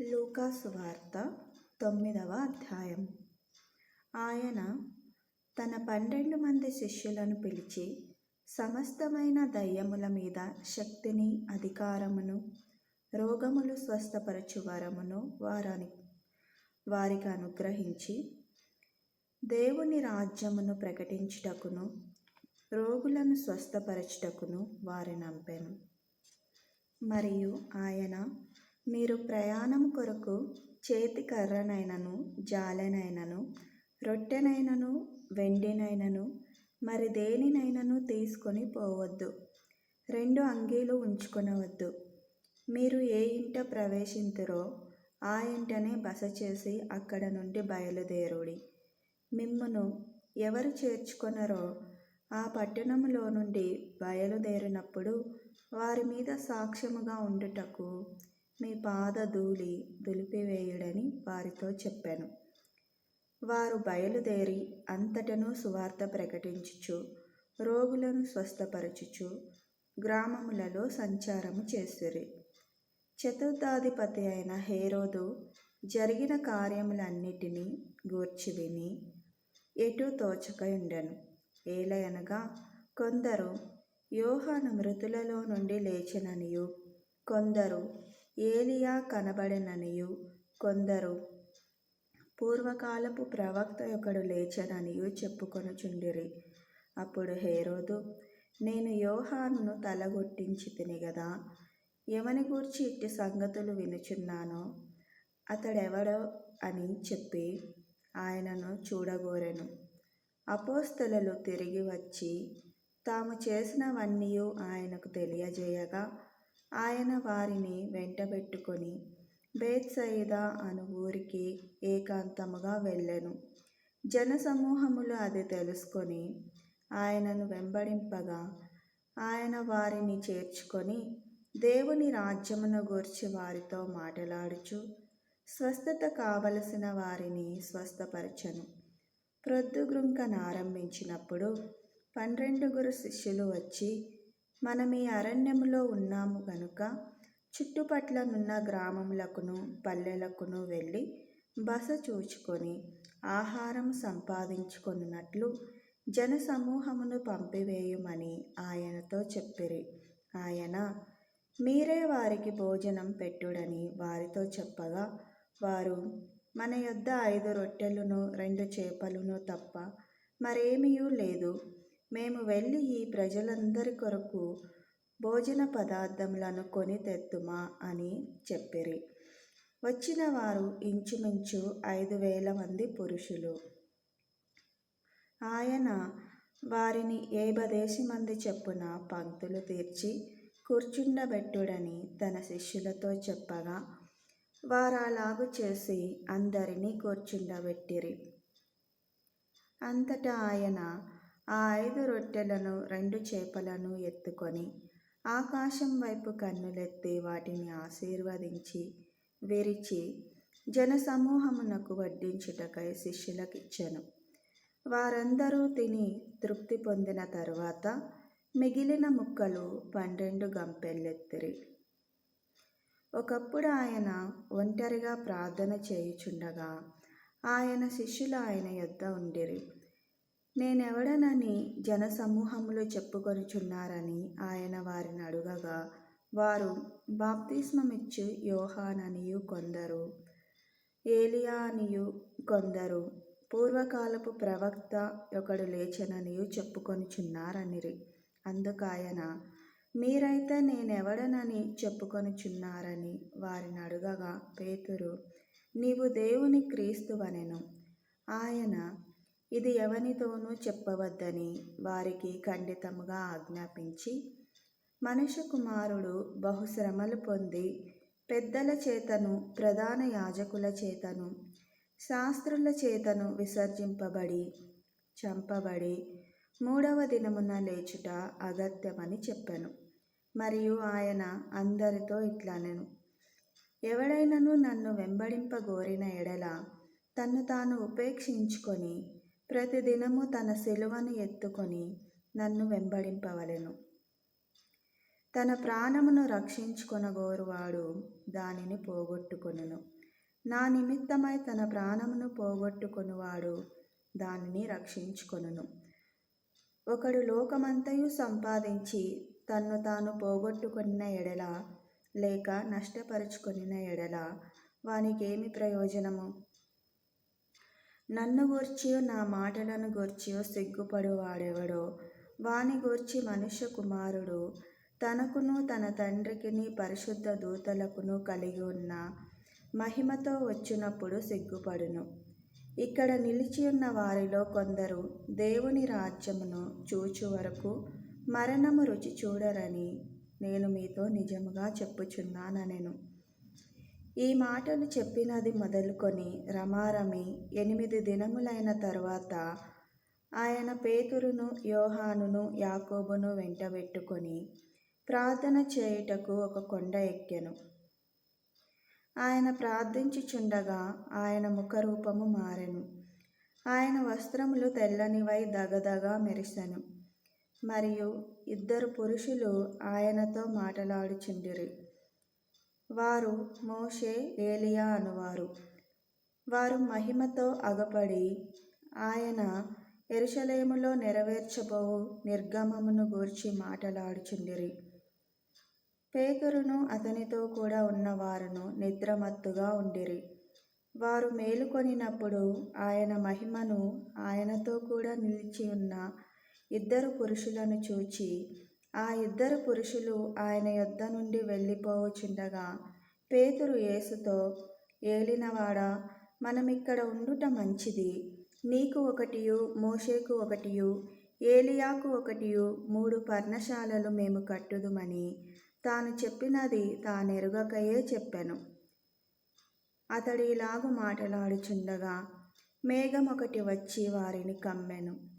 లూకాసువార్త తొమ్మిదవ అధ్యాయం. ఆయన తన పన్నెండు మంది శిష్యులను పిలిచి సమస్తమైన దయ్యముల మీద శక్తిని అధికారమును రోగములు స్వస్థపరచు వరమును వారని వారికి అనుగ్రహించి దేవుని రాజ్యమును ప్రకటించుటకును రోగులను స్వస్థపరచుటకును వారిని నంపెను. మరియు ఆయన మీరు ప్రయాణం కొరకు చేతి కర్రనైనను జాలెనైనను రొట్టెనైనను వెండినైనను మరి దేనినైనను తీసుకొని పోవద్దు. రెండు అంగీలు ఉంచుకొనవద్దు. మీరు ఏ ఇంట ప్రవేశింతురో ఆ ఇంటనే బస చేసి అక్కడ నుండి బయలుదేరుడి. మిమ్మను ఎవరు చేర్చుకొనరో ఆ పట్టణములో నుండి బయలుదేరినప్పుడు వారి మీద సాక్ష్యముగా ఉండుటకు మీ పాద ధూళి దులిపివేయుడని వారితో చెప్పాను. వారు బయలుదేరి అంతటను సువార్త ప్రకటించుచు రోగులను స్వస్థపరచుచు గ్రామములలో సంచారము చేసిరి. చతుర్థాధిపతి అయిన హేరోదు జరిగిన కార్యములన్నిటినీ గూర్చి విని ఎటు తోచక ఉండెను ఏలయనగా కొందరు యోహాను మృతులలో నుండి లేచిననియు కొందరు ఏలియా కనబడెననియు కొందరు. పూర్వకాలపు ప్రవక్త ఒకడు లేచననియు చెప్పుకొనుచుండిరి. అప్పుడు హేరోదు నేను యోహానును తలగొట్టించి తిని గదా ఎవని గూర్చి ఇట్టి సంగతులు వినుచున్నానో. అతడెవడో అని చెప్పి ఆయనను చూడగోరెను. అపోస్తలు తిరిగి వచ్చి తాము చేసినవన్నీ ఆయనకు తెలియజేయగా ఆయన వారిని వెంటబెట్టుకొని బేత్సయిదా అను ఊరికి ఏకాంతముగా వెళ్ళెను. జనసమూహములు అది తెలుసుకొని ఆయనను వెంబడింపగా ఆయన వారిని చేర్చుకొని దేవుని రాజ్యమును గూర్చి వారితో మాట్లాడుచు స్వస్థత కావలసిన వారిని స్వస్థపరచను. ప్రొద్దుగ్రుంకనారంభించినప్పుడు పన్నెండుగురు శిష్యులు వచ్చి మనం ఈ అరణ్యములో ఉన్నాము గనుక చుట్టుపట్లనున్న గ్రామములకును పల్లెలకును వెళ్ళి బస చూచుకొని ఆహారం సంపాదించుకొనున్నట్లు జనసమూహమును పంపివేయుమని ఆయనతో చెప్పిరి. ఆయన మీరే వారికి భోజనం పెట్టుడని వారితో చెప్పగా వారు మన యొద్ద ఐదు రొట్టెలను రెండు చేపలను తప్ప మరేమీ లేదు. మేము వెళ్ళి ఈ ప్రజలందరి కొరకు భోజన పదార్థములను కొని తెత్తుమా అని చెప్పిరి. వచ్చిన వారు ఇంచుమించు ఐదు వేల మంది పురుషులు. ఆయన వారిని ఏబదేశి మంది చెప్పున పంక్తులు తీర్చి కూర్చుండబెట్టుడని తన శిష్యులతో చెప్పగా వారు చేసి అందరినీ కూర్చుండబెట్టిరి. అంతటా ఆయన ఆ ఐదు రొట్టెలను రెండు చేపలను ఎత్తుకొని ఆకాశం వైపు కన్నులెత్తి వాటిని ఆశీర్వదించి విరిచి జనసమూహమునకు వడ్డించుటకై శిష్యులకిచ్చెను. వారందరూ తిని తృప్తి పొందిన తరువాత మిగిలిన ముక్కలు పన్నెండు గంపెల్లెత్తిరి. ఒకప్పుడు ఆయన ఒంటరిగా ప్రార్థన చేయుచుండగా ఆయన శిష్యులు ఆయన యొద్ద ఉండిరి. నేనెవడనని జనసమూహంలో చెప్పుకొనుచున్నారని ఆయన వారిని అడుగగా వారు బాప్తిస్మమిచ్చు యోహాననియు కొందరు ఏలియా అనియు కొందరు పూర్వకాలపు ప్రవక్త ఒకడు లేచననియు చెప్పుకొనుచున్నారనిరి. అందుకాయన మీరైతే నేనెవడనని చెప్పుకొనుచున్నారని వారిని అడుగగా పేతురు నీవు దేవుని క్రీస్తువనెను. ఆయన ఇది ఎవనితోనూ చెప్పవద్దని వారికి ఖండితముగా ఆజ్ఞాపించి మనుష్య కుమారుడు బహుశ్రమలు పొంది పెద్దల చేతను ప్రధాన యాజకుల చేతను శాస్త్రుల చేతను విసర్జింపబడి చంపబడి మూడవ దినమున లేచుట అగత్యమని చెప్పాను. మరియు ఆయన అందరితో ఇట్లనెను. ఎవడైనను నన్ను వెంబడింపగోరిన ఎడల తన్ను తాను ఉపేక్షించుకొని ప్రతిదినము తన శిలువను ఎత్తుకొని నన్ను వెంబడింపవలెను. తన ప్రాణమును రక్షించుకొనగోరువాడు దానిని పోగొట్టుకొనును. నా నిమిత్తమై తన ప్రాణమును పోగొట్టుకొనువాడు దానిని రక్షించుకొనును. ఒకడు లోకమంతయు సంపాదించి తన్ను తాను పోగొట్టుకున్న ఎడల లేక నష్టపరుచుకున్న ఎడల వానికేమి ప్రయోజనము? నన్ను గూర్చియో నా మాటలను గూర్చియో సిగ్గుపడు వాడెవడో వాని గూర్చి మనుష్య కుమారుడు. తనకును తన తండ్రికిని పరిశుద్ధ దూతలకును కలిగి ఉన్న మహిమతో వచ్చినప్పుడు సిగ్గుపడును. ఇక్కడ నిలిచి ఉన్న వారిలో కొందరు దేవుని రాజ్యమును చూచు వరకు మరణము రుచి చూడరని నేను మీతో నిజముగా చెప్పుచున్నానెను ఈ మాటలు చెప్పినది మొదలుకొని రమారమి ఎనిమిది దినములైన తర్వాత ఆయన పేతురును యోహానును యాకోబును వెంటబెట్టుకొని ప్రార్థన చేయుటకు ఒక కొండ ఎక్కెను. ఆయన ప్రార్థించుచుండగా ఆయన ముఖరూపము మారెను. ఆయన వస్త్రములు తెల్లనివై దగదగా మెరిసెను. మరియు ఇద్దరు పురుషులు ఆయనతో మాటలాడుచుండిరి. వారు మోషే ఏలియా అనువారు. వారు మహిమతో అగపడి ఆయన ఎరుషలేములో నెరవేర్చబోవు నిర్గమమును గూర్చి మాటలాడుచుండిరి. పేతురును అతనితో కూడా ఉన్నవారును నిద్రమత్తుగా ఉండిరి. వారు మేలుకొనినప్పుడు ఆయన మహిమను ఆయనతో కూడా నిలిచి ఉన్న ఇద్దరు పురుషులను చూచి ఆ ఇద్దరు పురుషులు ఆయన యొద్ద నుండి వెళ్ళిపోవచుండగా పేతురు యేసుతో ఏలినవాడా మనమిక్కడ ఉండుట మంచిది. నీకు ఒకటియు మోషేకు ఒకటియు ఏలియాకు ఒకటియు మూడు పర్ణశాలలు మేము కట్టుదుమని తాను చెప్పినది తానెరుగకయే చెప్పాను. అతడు ఇలాగు మాటలాడుచుండగా మేఘం ఒకటి వచ్చి వారిని కమ్మెను.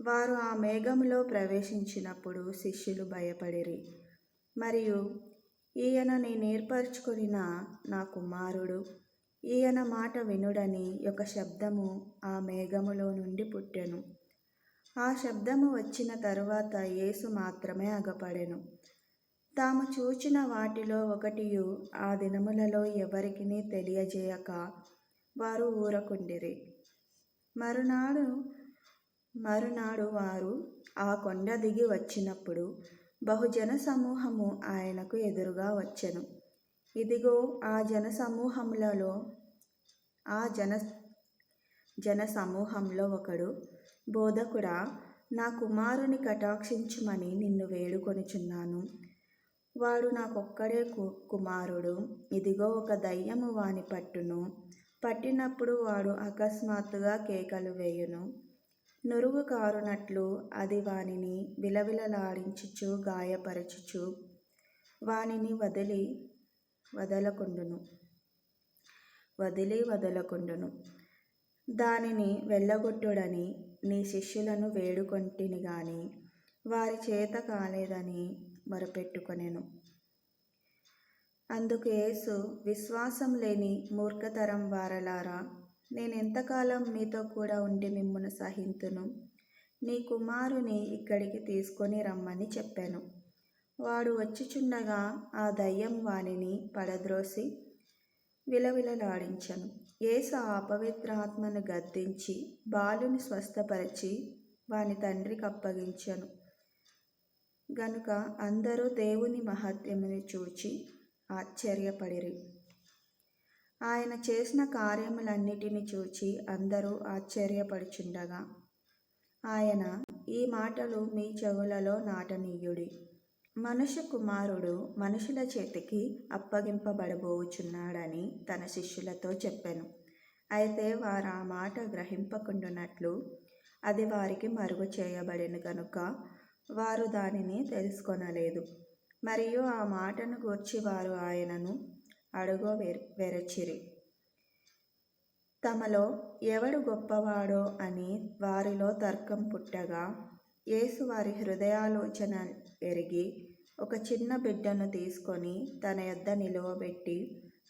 వారు ఆ మేఘంలో ప్రవేశించినప్పుడు శిష్యులు భయపడిరి. మరియు ఈయన నేను ఏర్పరచుకొనిన నా కుమారుడు. ఈయన మాట వినుడని ఒక శబ్దము ఆ మేఘములో నుండి పుట్టెను. ఆ శబ్దము వచ్చిన తరువాత యేసు మాత్రమే అగపడెను. తాము చూచిన వాటిలో ఒకటియు ఆ దినములలో ఎవరికిని తెలియజేయక వారు ఊరకుండిరి. మరునాడు మరునాడు వారు ఆ కొండ దిగి వచ్చినప్పుడు బహుజన సమూహము ఆయనకు ఎదురుగా వచ్చెను. ఇదిగో ఆ జన సమూహములలో ఆ జన జన సమూహంలో ఒకడు బోధకుడా నా కుమారుని కటాక్షించుమని నిన్ను వేడుకొనుచున్నాను. వాడు నాకొక్కడే కు కుమారుడు. ఇదిగో ఒక దయ్యము వాని పట్టును. పట్టినప్పుడు వాడు అకస్మాత్తుగా కేకలు వేయును. నురుగు కారునట్లు అది వానిని విలవిలలాడించుచు గాయపరచుచు వానిని వదిలి వదలకుండును. వదిలి వదలకుండును. దానిని వెళ్ళగొట్టుడని నీ శిష్యులను వేడుకొంటిని గాని వారి చేత కాలేదని మొరపెట్టుకొనెను. అందుకు యేసు విశ్వాసం లేని మూర్ఖతరం వారలారా నేను ఎంతకాలం మీతో కూడా ఉండి మిమ్మును సహింతును? నీ కుమారుని ఇక్కడికి తీసుకొని రమ్మని చెప్పాను. వాడు వచ్చిచుండగా ఆ దయ్యం వానిని పడద్రోసి విలవిలలాడించను. ఏసు ఆ అపవిత్రాత్మను గద్దించి బాలుని స్వస్థపరిచి వాని తండ్రికి అప్పగించను. గనుక అందరూ దేవుని మహత్యముని చూచి ఆశ్చర్యపడిరి. ఆయన చేసిన కార్యములన్నిటిని చూచి అందరూ ఆశ్చర్యపడుచుండగా. ఆయన ఈ మాటలు మీ చెవులలో నాటనీయుడి. మనుష్య కుమారుడు మనుషుల చేతికి అప్పగింపబడబోచున్నాడని తన శిష్యులతో చెప్పాను. అయితే వారు ఆ మాట గ్రహింపకుండునట్లు అది వారికి మరుగు చేయబడిన కనుక వారు దానిని తెలుసుకొనలేదు. మరియు ఆ మాటను గూర్చి వారు ఆయనను అడుగో వెరచిరి. తమలో ఎవడు గొప్పవాడో అని వారిలో తర్కం పుట్టగా యేసు వారి హృదయాలోచన ఎరిగి ఒక చిన్న బిడ్డను తీసుకొని తన యొద్ద నిలువబెట్టి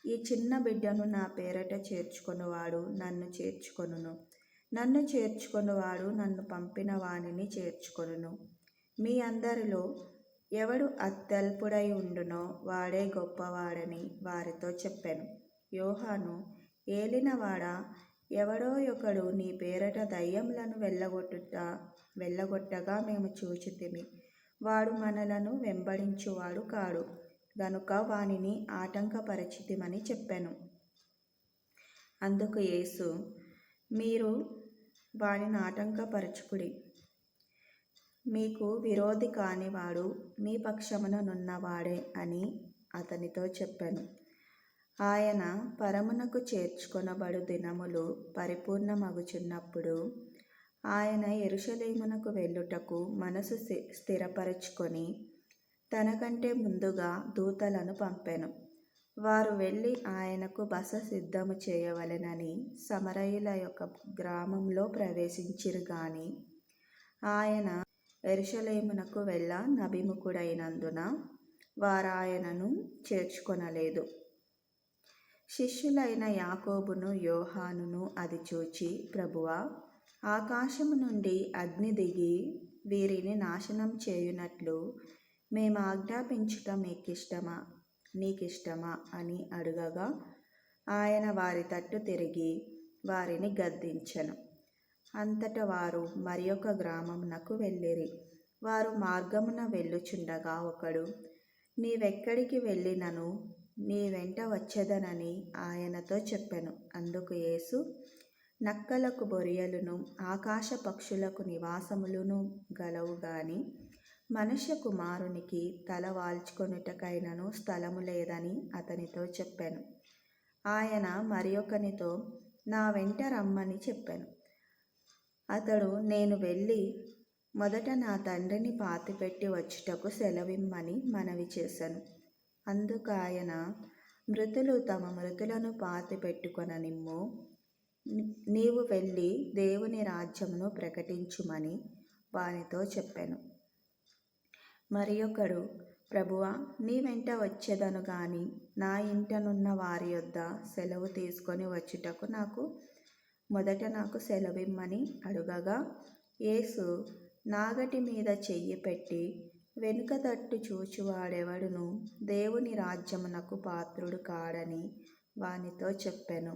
ఈ చిన్న బిడ్డను నా పేరట చేర్చుకొనువాడు నన్ను చేర్చుకొనును. నన్ను చేర్చుకొనువాడు నన్ను పంపిన వానిని చేర్చుకొనును. మీ అందరిలో ఎవడు అత్యల్పుడై ఉండునో వాడే గొప్పవాడని వారితో చెప్పాను. యోహాను ఏలినవాడా ఎవడో ఒకడు నీ పేరట దయ్యములను వెళ్ళగొట్టుట వెళ్ళగొట్టగా మేము చూచితిమి. వాడు మనలను వెంబడించువాడు కాడు గనుక వానిని ఆటంకపరచితిమని చెప్పాను. అందుకు యేసు మీరు వానిని ఆటంకపరచుకుడి. మీకు విరోధి కానివాడు మీ పక్షమున నున్నవాడే అని అతనితో చెప్పాను. ఆయన పరమునకు చేర్చుకొనబడు దినములు పరిపూర్ణమగుచున్నప్పుడు ఆయన ఎరుషలేమునకు వెళ్ళుటకు మనసు స్థిరపరుచుకొని స్థిరపరచుకొని తనకంటే ముందుగా దూతలను పంపెను. వారు వెళ్ళి ఆయనకు బస సిద్ధము చేయవలెనని సమరయుల యొక్క గ్రామంలో ప్రవేశించిరు గాని ఆయన ఎరుషలేమునకు వెళ్ళ నభిముఖుడైనందున వారాయనను చేర్చుకొనలేదు. శిష్యులైన యాకోబును యోహానును అది చూచి ప్రభువా ఆకాశము నుండి అగ్ని దిగి వీరిని నాశనం చేయునట్లు మేము ఆజ్ఞాపించుట మీకిష్టమా? నీకిష్టమా? అని అడుగగా ఆయన వారి తట్టు తిరిగి వారిని గద్దించను. అంతట వారు మరి ఒక గ్రామమునకు వెళ్ళిరి. వారు మార్గమున వెళ్ళుచుండగా ఒకడు నీవెక్కడికి వెళ్ళినను? నీ వెంట వచ్చేదనని ఆయనతో చెప్పెను. అందుకు యేసు నక్కలకు బొరియలును ఆకాశ పక్షులకు నివాసములను గలవు గాని మనుష్య కుమారునికి తల వాల్చుకొనుటకైనను స్థలము లేదని అతనితో చెప్పాను. ఆయన మరి ఒకనితో నా వెంట రమ్మని చెప్పాను. అతడు నేను వెళ్ళి మొదట నా తండ్రిని పాతిపెట్టి వచ్చుటకు సెలవిమ్మని మనవి చేశాను అందుకు ఆయన మృతులు తమ మృతులను పాతిపెట్టుకొననిమ్ము. నీవు వెళ్ళి దేవుని రాజ్యమును ప్రకటించుమని వానితో చెప్పాను. మరి ఒకడు ప్రభువా నీ వెంట వచ్చేదను గాని నా ఇంటనున్న వారి యొద్ద సెలవు తీసుకొని వచ్చుటకు నాకు మొదట నాకు సెలవిమ్మని అడుగగా యేసు నాగటి మీద చెయ్యి పెట్టి వెనుక తట్టు చూచువాడెవడును? దేవుని రాజ్యమునకు పాత్రుడు కాడని వానితో చెప్పెను.